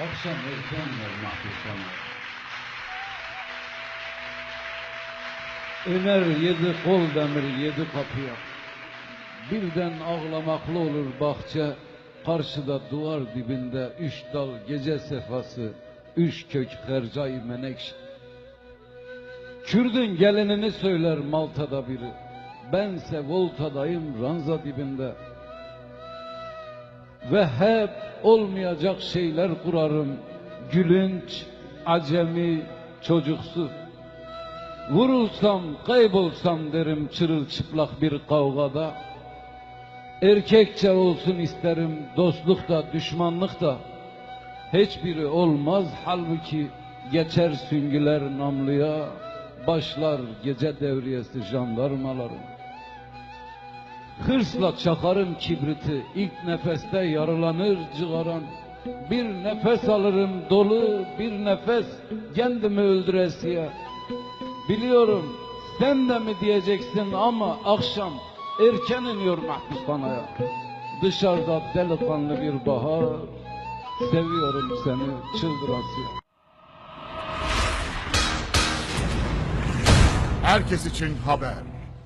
Akşam erken ver mahpusana. Öner yedi kol demir yedi kapıya. Birden ağlamaklı olur bahçe. Karşıda duvar dibinde üç dal gece sefası, üç kök hercai menekşe. Kürdün gelinini söyler Malta'da biri. Bense Volta'dayım ranza dibinde. Ve hep olmayacak şeyler kurarım. Gülünç, acemi, çocuksu. Vurulsam, kaybolsam derim çırılçıplak bir kavgada. Erkekçe olsun isterim dostluk da düşmanlık da. Hiçbiri olmaz halbuki geçer süngüler namlıya. Başlar gece devriyesi jandarmaların. Hırsla çakarım kibriti, ilk nefeste yaralanır cıgaran. Bir nefes alırım dolu, bir nefes kendimi öldüresiye. Biliyorum sen de mi diyeceksin ama akşam erken iniyor mahpushanaya. Dışarıda delikanlı bir bahar, seviyorum seni çıldırasıya. Herkes için haber.